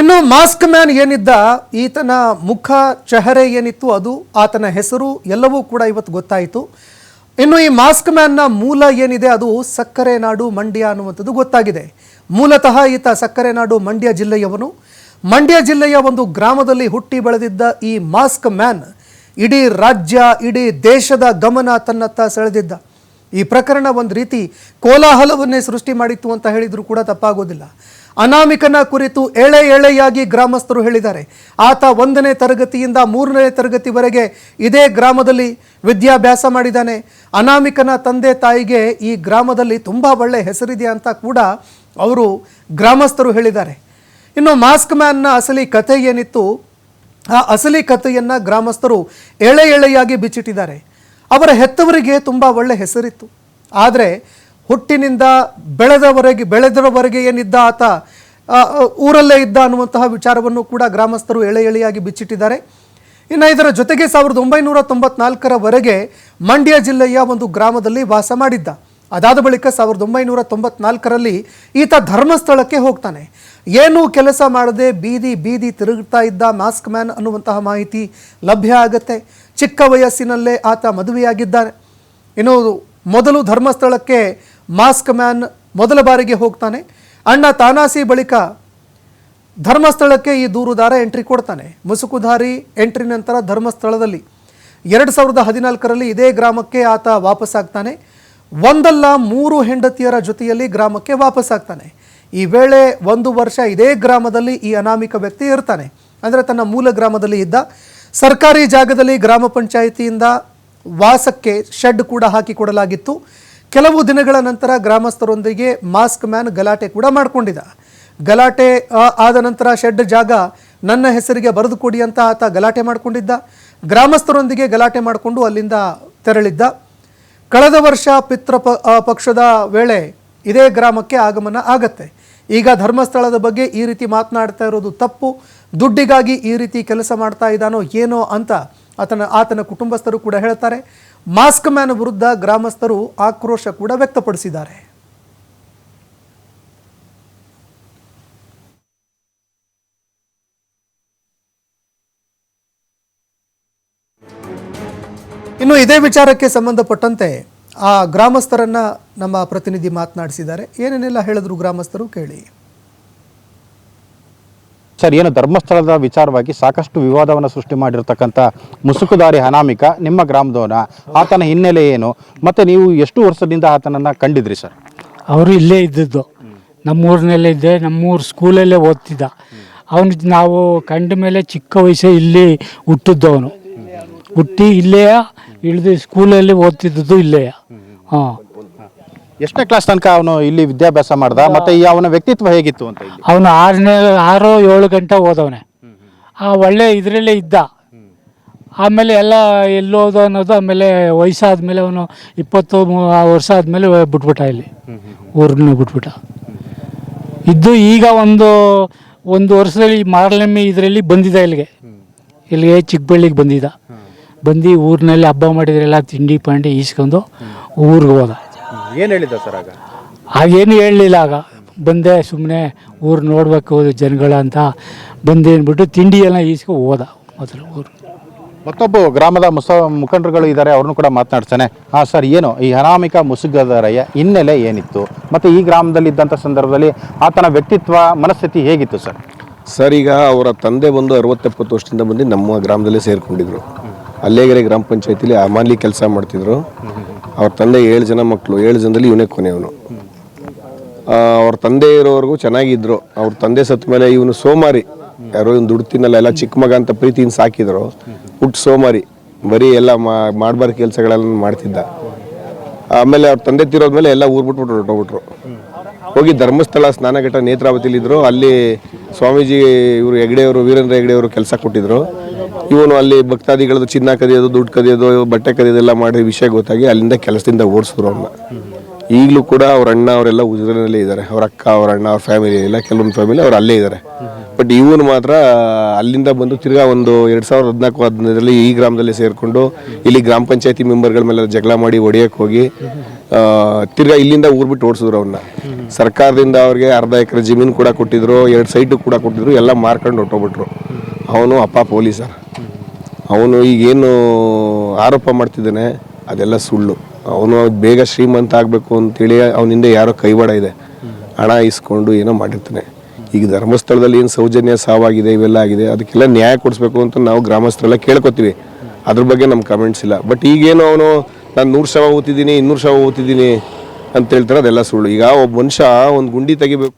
ಇನ್ನು mask man ಏನಿದ್ದ, ಈತನ ಮುಖ, ಚಹರೆ ಏನಿತ್ತು, ಅದು ಆತನ ಹೆಸರು, ಎಲ್ಲವೂ ಕೂಡ ಇವತ್ತು ಗೊತ್ತಾಯಿತು. ಇನ್ನು ಈ ಮಾಸ್ಕ್ ಮ್ಯಾನ್ನ ಮೂಲ ಏನಿದೆ, ಅದು ಸಕ್ಕರೆ ನಾಡು, ಮಂಡ್ಯ ಅನ್ನುವಂಥದ್ದು ಗೊತ್ತಾಗಿದೆ. ಮೂಲತಃ ಈತ ಸಕ್ಕರೆ ನಾಡು, ಮಂಡ್ಯ ಜಿಲ್ಲೆಯವನು. ಮಂಡ್ಯ ಜಿಲ್ಲೆಯ ಒಂದು ಗ್ರಾಮದಲ್ಲಿ ಹುಟ್ಟಿ ಬೆಳೆದಿದ್ದ ಈ ಮಾಸ್ಕ್ ಮ್ಯಾನ್ ಇಡೀ ರಾಜ್ಯ, ಇಡೀ ದೇಶದ ಗಮನ ತನ್ನತ್ತ ಸೆಳೆದಿದ್ದ. ಈ ಪ್ರಕರಣ ಒಂದು ರೀತಿ ಕೋಲಾಹಲವನ್ನೇ ಸೃಷ್ಟಿ ಮಾಡಿತ್ತು ಅಂತ ಹೇಳಿದರೂ ಕೂಡ ತಪ್ಪಾಗೋದಿಲ್ಲ. ಅನಾಮಿಕನ ಕುರಿತು ಎಳೆ ಎಳೆಯಾಗಿ ಗ್ರಾಮಸ್ಥರು ಹೇಳಿದ್ದಾರೆ. ಆತ ಒಂದನೇ ತರಗತಿಯಿಂದ ಮೂರನೇ ತರಗತಿವರೆಗೆ ಇದೇ ಗ್ರಾಮದಲ್ಲಿ ವಿದ್ಯಾಭ್ಯಾಸ ಮಾಡಿದ್ದಾನೆ. ಅನಾಮಿಕನ ತಂದೆ ತಾಯಿಗೆ ಈ ಗ್ರಾಮದಲ್ಲಿ ತುಂಬ ಒಳ್ಳೆ ಹೆಸರಿದೆ ಅಂತ ಕೂಡ ಅವರು ಗ್ರಾಮಸ್ಥರು ಹೇಳಿದ್ದಾರೆ. ಇನ್ನು ಮಾಸ್ಕ್ ಮ್ಯಾನ್ನ ಅಸಲಿ ಕಥೆ ಏನಿತ್ತು? ಆ ಅಸಲಿ ಕಥೆಯನ್ನು ಗ್ರಾಮಸ್ಥರು ಎಳೆ ಎಳೆಯಾಗಿ ಬಿಚ್ಚಿಟ್ಟಿದ್ದಾರೆ. ಅವರ ಹೆತ್ತವರಿಗೆ ತುಂಬ ಒಳ್ಳೆ ಹೆಸರಿತ್ತು. ಆದರೆ ಹುಟ್ಟಿನಿಂದ ಬೆಳೆದವರೆಗೆ ಬೆಳೆದವರೆಗೆ ಏನಿದ್ದ ಆತ ಊರಲ್ಲೇ ಇದ್ದ ಅನ್ನುವಂತಹ ವಿಚಾರವನ್ನು ಕೂಡ ಗ್ರಾಮಸ್ಥರು ಎಳೆ ಎಳೆಯಾಗಿ ಬಿಚ್ಚಿಟ್ಟಿದ್ದಾರೆ. ಇನ್ನು ಇದರ ಜೊತೆಗೆ ಸಾವಿರದ ಒಂಬೈನೂರ ತೊಂಬತ್ನಾಲ್ಕರವರೆಗೆ ಮಂಡ್ಯ ಜಿಲ್ಲೆಯ ಒಂದು ಗ್ರಾಮದಲ್ಲಿ ವಾಸ ಮಾಡಿದ್ದ. ಅದಾದ ಬಳಿಕ ಸಾವಿರದ ಒಂಬೈನೂರ ತೊಂಬತ್ನಾಲ್ಕರಲ್ಲಿ ಈತ ಧರ್ಮಸ್ಥಳಕ್ಕೆ ಹೋಗ್ತಾನೆ. ಏನೂ ಕೆಲಸ ಮಾಡದೆ ಬೀದಿ ಬೀದಿ ತಿರುಗ್ತಾ ಇದ್ದ ಮಾಸ್ಕ್ ಮ್ಯಾನ್ ಅನ್ನುವಂತಹ ಮಾಹಿತಿ ಲಭ್ಯ ಆಗತ್ತೆ. ಚಿಕ್ಕ ವಯಸ್ಸಿನಲ್ಲೇ ಆತ ಮದುವೆಯಾಗಿದ್ದಾನೆ. ಇನ್ನು ಮೊದಲು ಧರ್ಮಸ್ಥಳಕ್ಕೆ ಮಾಸ್ಕ್ ಮ್ಯಾನ್ ಮೊದಲ ಬಾರಿಗೆ ಹೋಗ್ತಾನೆ. ಅಣ್ಣ ತಾನಾಸಿ ಬಳಿಕ ಧರ್ಮಸ್ಥಳಕ್ಕೆ ಈ ದೂರುದಾರ ಎಂಟ್ರಿ ಕೊಡ್ತಾನೆ. ಮುಸುಕುಧಾರಿ ಎಂಟ್ರಿ ನಂತರ ಧರ್ಮಸ್ಥಳದಲ್ಲಿ ಎರಡು ಸಾವಿರದ ಹದಿನಾಲ್ಕರಲ್ಲಿ ಇದೇ ಗ್ರಾಮಕ್ಕೆ ಆತ ವಾಪಸ್ಸಾಗ್ತಾನೆ ಒಂದಲ್ಲ ಮೂರು ಹೆಂಡತಿಯರ ಜೊತೆಯಲ್ಲಿ ಗ್ರಾಮಕ್ಕೆ ವಾಪಸ್ಸಾಗ್ತಾನೆ ಈ ವೇಳೆ ಒಂದು ವರ್ಷ ಇದೇ ಗ್ರಾಮದಲ್ಲಿ ಈ ಅನಾಮಿಕ ವ್ಯಕ್ತಿ ಇರ್ತಾನೆ. ಅಂದರೆ ತನ್ನ ಮೂಲ ಗ್ರಾಮದಲ್ಲಿ ಇದ್ದ ಸರ್ಕಾರಿ ಜಾಗದಲ್ಲಿ ಗ್ರಾಮ ಪಂಚಾಯಿತಿಯಿಂದ ವಾಸಕ್ಕೆ ಶೆಡ್ ಕೂಡ ಹಾಕಿಕೊಡಲಾಗಿತ್ತು ಕೆಲವು ದಿನಗಳ ನಂತರ ಗ್ರಾಮಸ್ಥರೊಂದಿಗೆ ಮಾಸ್ಕ್ ಮ್ಯಾನ್ ಗಲಾಟೆ ಕೂಡ ಮಾಡಿಕೊಂಡಿದ್ದ. ಗಲಾಟೆ ಆದ ನಂತರ ಶೆಡ್ ಜಾಗ ನನ್ನ ಹೆಸರಿಗೆ ಬರೆದು ಕೊಡಿ ಅಂತ ಆತ ಗಲಾಟೆ ಮಾಡಿಕೊಂಡಿದ್ದ. ಗ್ರಾಮಸ್ಥರೊಂದಿಗೆ ಗಲಾಟೆ ಮಾಡಿಕೊಂಡು ಅಲ್ಲಿಂದ ತೆರಳಿದ್ದ. ಕಳೆದ ವರ್ಷ ಪಿತೃ ಪಕ್ಷದ ವೇಳೆ ಇದೇ ಗ್ರಾಮಕ್ಕೆ ಆಗಮನ ಆಗತ್ತೆ. ಈಗ ಧರ್ಮಸ್ಥಳದ ಬಗ್ಗೆ ಈ ರೀತಿ ಮಾತನಾಡ್ತಾ ಇರೋದು ತಪ್ಪು. ದುಡ್ಡಿಗಾಗಿ ಈ ರೀತಿ ಕೆಲಸ ಮಾಡ್ತಾ ಇದ್ದಾನೋ ಏನೋ ಅಂತ ಆತನ ಆತನ ಕುಟುಂಬಸ್ಥರು ಕೂಡ ಹೇಳ್ತಾರೆ. ಮಾಸ್ಕ್ ಮ್ಯಾನ್ ವಿರುದ್ಧ ಗ್ರಾಮಸ್ಥರು ಆಕ್ರೋಶ ಕೂಡ ವ್ಯಕ್ತಪಡಿಸಿದ್ದಾರೆ. ಇನ್ನು ಇದೇ ವಿಚಾರಕ್ಕೆ ಸಂಬಂಧಪಟ್ಟಂತೆ ಆ ಗ್ರಾಮಸ್ಥರನ್ನ ನಮ್ಮ ಪ್ರತಿನಿಧಿ ಮಾತನಾಡಿಸಿದ್ದಾರೆ. ಏನೇನೆಲ್ಲ ಹೇಳಿದ್ರು ಗ್ರಾಮಸ್ಥರು ಕೇಳಿ. ಸರ್, ಏನು ಧರ್ಮಸ್ಥಳದ ವಿಚಾರವಾಗಿ ಸಾಕಷ್ಟು ವಿವಾದವನ್ನು ಸೃಷ್ಟಿ ಮಾಡಿರ್ತಕ್ಕಂಥ ಮುಸುಕುದಾರಿ ಅನಾಮಿಕ ನಿಮ್ಮ ಗ್ರಾಮದವನ, ಆತನ ಹಿನ್ನೆಲೆ ಏನು? ಮತ್ತೆ ನೀವು ಎಷ್ಟು ವರ್ಷದಿಂದ ಆತನನ್ನು ಕಂಡಿದ್ರಿ ಸರ್? ಅವರು ಇಲ್ಲೇ ಇದ್ದದ್ದು. ನಮ್ಮೂರಿನಲ್ಲೇ ಇದ್ದೆ, ನಮ್ಮೂರು ಸ್ಕೂಲಲ್ಲೇ ಓದ್ತಿದ್ದ. ಅವನು ನಾವು ಕಂಡ ಮೇಲೆ ಚಿಕ್ಕ ವಯಸ್ಸೇ ಇಲ್ಲಿ ಹುಟ್ಟಿದ್ದವನು. ಹುಟ್ಟಿ ಇಲ್ಲೇ ಇಳಿದು ಸ್ಕೂಲಲ್ಲಿ ಓದ್ತಿದ್ದದ್ದು ಇಲ್ಲೇ ಹಾಂ. ಎಷ್ಟನೇ ಕ್ಲಾಸ್ ತನಕ ಅವನು ಇಲ್ಲಿ ವಿದ್ಯಾಭ್ಯಾಸ ಮಾಡ್ದ? ಮತ್ತೆ ಈ ಅವನ ವ್ಯಕ್ತಿತ್ವ ಹೇಗಿತ್ತು ಅಂತ ಇಲ್ಲಿ? ಅವನು ಆರನೇ ಆರು ಏಳು ಗಂಟೆ ಓದವನೆ. ಆ ಒಳ್ಳೆ ಇದರಲ್ಲೇ ಇದ್ದ. ಆಮೇಲೆ ಎಲ್ಲ ಎಲ್ಲೋದು ಅನ್ನೋದು ಆಮೇಲೆ ವಯಸ್ಸಾದ್ಮೇಲೆ ಅವನು ಇಪ್ಪತ್ತು ವರ್ಷ ಆದಮೇಲೆ ಬಿಟ್ಬಿಟ್ಟ ಇಲ್ಲಿ. ಊರನ್ನ ಬಿಟ್ಬಿಟ್ಟ. ಇದ್ದು ಈಗ ಒಂದು ಒಂದು ವರ್ಷದಲ್ಲಿ ಮಾರ್ಲಮ್ಮಿ ಇದರಲ್ಲಿ ಬಂದಿದ್ದ ಇಲ್ಲಿಗೆ. ಇಲ್ಲಿಗೆ ಚಿಕ್ಕಬಳ್ಳಿಗೆ ಬಂದಿದ್ದ. ಬಂದು ಊರಿನಲ್ಲಿ ಹಬ್ಬ ಮಾಡಿದ್ರೆಲ್ಲ ತಿಂಡಿ ಪಾಂಡಿ ಈಸ್ಕೊಂಡು ಊರಿಗೆ ಹೋದ. ಏನು ಹೇಳಿದ್ದ ಸರ್ ಆಗ? ಹಾಗೇನು ಹೇಳಲಿಲ್ಲ ಆಗ. ಬಂದೆ ಸುಮ್ಮನೆ ಊರು ನೋಡ್ಬೇಕು ಜನಗಳ ಅಂತ. ಬಂದೇನ್ಬಿಟ್ಟು ತಿಂಡಿಯೆಲ್ಲ ತಿಂಡಿ ಎಲ್ಲ ಈಸ್ಕೊ ಹೋದ ಮೊದಲು ಊರು. ಮತ್ತೊಬ್ಬ ಗ್ರಾಮದ ಮುಸ ಮುಖಂಡರುಗಳು ಇದ್ದಾರೆ ಅವ್ರನ್ನೂ ಕೂಡ ಮಾತನಾಡ್ತಾನೆ ಹಾಂ ಸರ್ ಏನು? ಈ ಅನಾಮಿಕ ಮುಸುಗದರಯ್ಯ ಹಿನ್ನೆಲೆ ಏನಿತ್ತು? ಮತ್ತು ಈ ಗ್ರಾಮದಲ್ಲಿ ಇದ್ದಂಥ ಸಂದರ್ಭದಲ್ಲಿ ಆತನ ವ್ಯಕ್ತಿತ್ವ ಮನಸ್ಥಿತಿ ಹೇಗಿತ್ತು ಸರ್? ಸರ್ ಈಗ ಅವರ ತಂದೆ ಬಂದು ಅರವತ್ತೆಪ್ಪತ್ತು ವರ್ಷದಿಂದ ಬಂದು ನಮ್ಮ ಗ್ರಾಮದಲ್ಲೇ ಸೇರಿಕೊಂಡಿದ್ರು. ಅಲ್ಲೇಗೆರೆ ಗ್ರಾಮ ಪಂಚಾಯತಿಲಿ ಅಮಾಲಿ ಕೆಲಸ ಮಾಡ್ತಿದ್ರು. ಅವ್ರ ತಂದೆ ಏಳು ಜನ ಮಕ್ಕಳು ಏಳು ಜನದಲ್ಲಿ ಇವನೇ ಕೊನೆಯವನು. ಅವ್ರ ತಂದೆ ಇರೋವರೆಗೂ ಚೆನ್ನಾಗಿದ್ರು. ಅವ್ರ ತಂದೆ ಸತ್ತ ಮೇಲೆ ಇವನು ಸೋಮಾರಿ. ಯಾರೋ ಇವ್ನು ದುಡ್ಡು ತಿನ್ನಲ್ಲ, ಎಲ್ಲ ಚಿಕ್ಕ ಮಗ ಅಂತ ಪ್ರೀತಿಯಿಂದ ಸಾಕಿದ್ರು. ಹುಟ್ಟು ಸೋಮಾರಿ. ಬರೀ ಎಲ್ಲ ಮಾಡಬಾರ್ದು ಕೆಲಸಗಳೆಲ್ಲ ಮಾಡ್ತಿದ್ದ. ಆಮೇಲೆ ಅವ್ರ ತಂದೆ ತಿರೋದ್ಮೇಲೆ ಎಲ್ಲ ಊರ್ ಬಿಟ್ಬಿಟ್ರು, ಹೊರಟೋಗ್ಬಿಟ್ರು. ಹೋಗಿ ಧರ್ಮಸ್ಥಳ ಸ್ನಾನಘಟ್ಟ ನೇತ್ರಾವತಿಲಿದ್ರು. ಅಲ್ಲಿ ಸ್ವಾಮೀಜಿ ಇವರು ಹೆಗ್ಡೆಯವರು, ವೀರೇಂದ್ರ ಹೆಗ್ಡೆಯವರು ಕೆಲಸ ಕೊಟ್ಟಿದ್ರು. ಇವನು ಅಲ್ಲಿ ಭಕ್ತಾದಿಗಳದ್ದು, ಚಿನ್ನ ಕದಿಯೋದು, ದುಡ್ಡು ಕದಿಯೋದು, ಬಟ್ಟೆ ಕದಿಯೋದೆಲ್ಲ ಮಾಡಿ ವಿಷಯ ಗೊತ್ತಾಗಿ ಅಲ್ಲಿಂದ ಕೆಲಸದಿಂದ ಓಡಿಸಿದ್ರು ಅವನ್ನ ಈಗಲೂ ಕೂಡ ಅವ್ರ ಅಣ್ಣ ಅವರೆಲ್ಲ ಉಜಿರಿನಲ್ಲೇ ಇದ್ದಾರೆ. ಅವ್ರ ಅಕ್ಕ, ಅವ್ರ ಅಣ್ಣ, ಅವ್ರ ಫ್ಯಾಮಿಲಿ ಇಲ್ಲ ಕೆಲವೊಂದು ಫ್ಯಾಮಿಲಿ ಅವ್ರು ಅಲ್ಲೇ ಇದ್ದಾರೆ. ಬಟ್ ಇವನು ಮಾತ್ರ ಅಲ್ಲಿಂದ ಬಂದು ತಿರ್ಗಾ ಒಂದು ಎರಡು ಸಾವಿರದ ಹದಿನಾಲ್ಕು, ಹದಿನೈದರಲ್ಲಿ ಈ ಗ್ರಾಮದಲ್ಲಿ ಸೇರಿಕೊಂಡು ಇಲ್ಲಿ ಗ್ರಾಮ ಪಂಚಾಯತಿ ಮೆಂಬರ್ಗಳ ಮೇಲೆ ಜಗಳ ಮಾಡಿ ಹೊಡೆಯಕ್ಕೆ ಹೋಗಿ ತಿರ್ಗಾ ಇಲ್ಲಿಂದ ಊರ್ ಬಿಟ್ಟು ಓಡಿಸಿದ್ರು ಅವ್ರನ್ನ ಸರ್ಕಾರದಿಂದ ಅವ್ರಿಗೆ ಅರ್ಧ ಎಕರೆ ಜಮೀನು ಕೂಡ ಕೊಟ್ಟಿದ್ರು, ಎರಡು ಸೈಟು ಕೂಡ ಕೊಟ್ಟಿದ್ರು, ಎಲ್ಲ ಮಾರ್ಕೊಂಡು ಹೊಟ್ಟೋಗ್ಬಿಟ್ರು ಅವನು ಅಪ್ಪ ಪೊಲೀಸರ್. ಅವನು ಈಗೇನು ಆರೋಪ ಮಾಡ್ತಿದ್ದಾನೆ, ಅದೆಲ್ಲ ಸುಳ್ಳು. ಅವನು ಬೇಗ ಶ್ರೀಮಂತ ಆಗಬೇಕು ಅಂತೇಳಿ ಅವನಿಂದ ಯಾರೋ ಕೈವಾಡ ಇದೆ. ಹಣ ಇಸ್ಕೊಂಡು ಏನೋ ಮಾಡಿರ್ತಾನೆ. ಈಗ ಧರ್ಮಸ್ಥಳದಲ್ಲಿ ಏನು ಸೌಜನ್ಯ ಸಾವಾಗಿದೆ, ಇವೆಲ್ಲ ಆಗಿದೆ, ಅದಕ್ಕೆಲ್ಲ ನ್ಯಾಯ ಕೊಡಿಸ್ಬೇಕು ಅಂತ ನಾವು ಗ್ರಾಮಸ್ಥರೆಲ್ಲ ಕೇಳ್ಕೊತೀವಿ. ಅದ್ರ ಬಗ್ಗೆ ನಮ್ಮ ಕಮೆಂಟ್ಸ್ ಇಲ್ಲ. ಬಟ್ ಈಗೇನು ಅವನು ನಾನು ನೂರು ಶವ ಓದ್ತಿದ್ದೀನಿ, ಇನ್ನೂರು ಶವ ಓದ್ತಿದ್ದೀನಿ ಅಂತ ಹೇಳ್ತಾರೆ, ಅದೆಲ್ಲ ಸುಳ್ಳು. ಈಗ ಒಬ್ಬ ಮನುಷ್ಯ ಒಂದು ಗುಂಡಿ ತೆಗಿಬೇಕು.